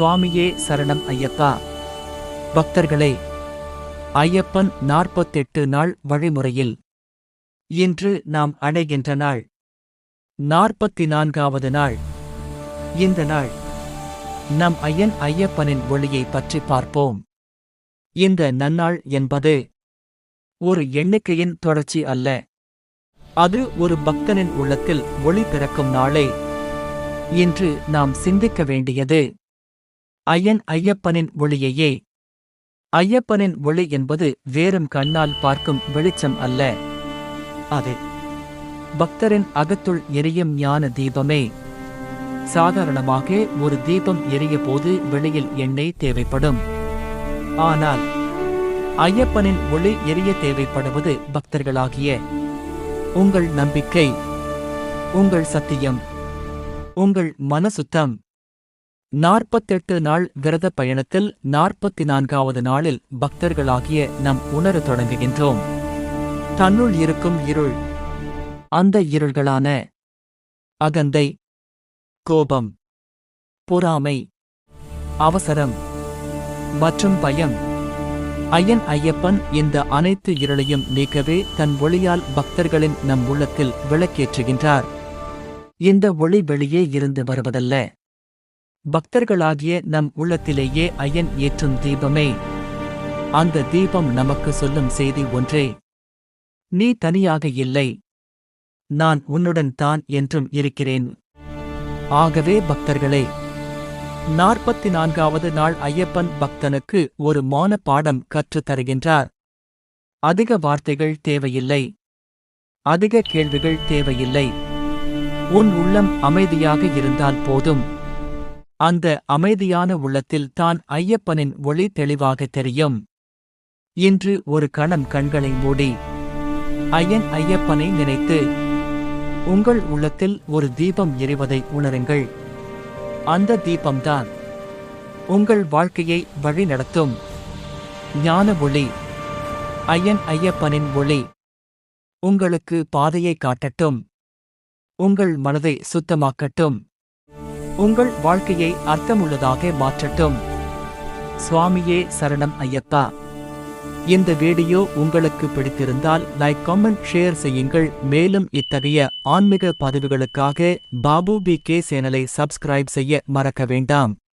சுவாமியே சரணம் ஐயப்பா பக்தர்களே ஐயப்பன் நாற்பத்தெட்டு நாள் வழிமுறையில் இன்று நாம் அடைகின்ற நாள். நாற்பத்தி நான்காவது நாள். இந்த நாள் நம் ஐயன் ஐயப்பனின் ஒளியை பற்றி பார்ப்போம். இந்த நன்னாள் என்பது ஒரு எண்ணிக்கையின் தொடர்ச்சி அல்ல. அது ஒரு பக்தனின் உள்ளத்தில் ஒளி பிறக்கும் நாளே. இன்று நாம் சிந்திக்க வேண்டியது ஐயன் ஐயப்பனின் ஒளியையே. ஐயப்பனின் ஒளி என்பது வேறும் கண்ணால் பார்க்கும் வெளிச்சம் அல்ல. அது பக்தரின் அகத்துள் எரியும் ஞான தீபமே. சாதாரணமாக ஒரு தீபம் எரிய போது வெளியில் எண்ணெய் தேவைப்படும். ஆனால் ஐயப்பனின் ஒளி எரிய தேவைப்படுவது பக்தர்களாகிய உங்கள் நம்பிக்கை உங்கள் சத்தியம் உங்கள் மனசுத்தம். நாற்பத்தெட்டு நாள் விரத பயணத்தில் நாற்பத்தி நான்காவது நாளில் பக்தர்களாகிய நம் உணர தொடங்குகின்றோம். தன்னுள் இருக்கும் இருள் அந்த இருள்களான அகந்தை கோபம் பொறாமை அவசரம் மற்றும் பயம். ஐயன் ஐயப்பன் இந்த அனைத்து இருளையும் நீக்கவே தன் ஒளியால் பக்தர்களின் நம் உள்ளத்தில் விளக்கேற்றுகின்றார். இந்த ஒளி வெளியே இருந்து வருவதல்ல. பக்தர்களாகிய நம் உள்ளத்திலேயே ஐயன் ஏற்றும் தீபமே. அந்த தீபம் நமக்கு சொல்லும் செய்தி ஒன்றே. நீ தனியாக இல்லை. நான் உன்னுடன் தான் என்றும் இருக்கிறேன். ஆகவே பக்தர்களே நாற்பத்தி நான்காவது நாள் ஐயப்பன் பக்தனுக்கு ஒரு மௌன பாடம் கற்றுத் தருகின்றார். அதிக வார்த்தைகள் தேவையில்லை. அதிக கேள்விகள் தேவையில்லை. உன் உள்ளம் அமைதியாக இருந்தால் போதும். அந்த அமைதியான உள்ளத்தில் தான் ஐயப்பனின் ஒளி தெளிவாக தெரியும். இன்று ஒரு கணம் கண்களை மூடி ஐயன் ஐயப்பனை நினைத்து உங்கள் உள்ளத்தில் ஒரு தீபம் எரிவதை உணருங்கள். அந்த தீபம்தான் உங்கள் வாழ்க்கையை வழிநடத்தும் ஞான ஒளி ஐயன் ஐயப்பனின் ஒளி உங்களுக்கு பாதையை காட்டட்டும். உங்கள் மனதை சுத்தமாக்கட்டும். உங்கள் வாழ்க்கையை அர்த்தமுள்ளதாக மாற்றட்டும். சுவாமியே சரணம் ஐயப்பா இந்த வீடியோ உங்களுக்கு பிடித்திருந்தால் லைக் கமெண்ட் ஷேர் செய்யுங்கள். மேலும் இத்தகைய ஆன்மீக பதிவுகளுக்காக பாபு பி கே சேனலை சப்ஸ்கிரைப் செய்ய மறக்க வேண்டாம்.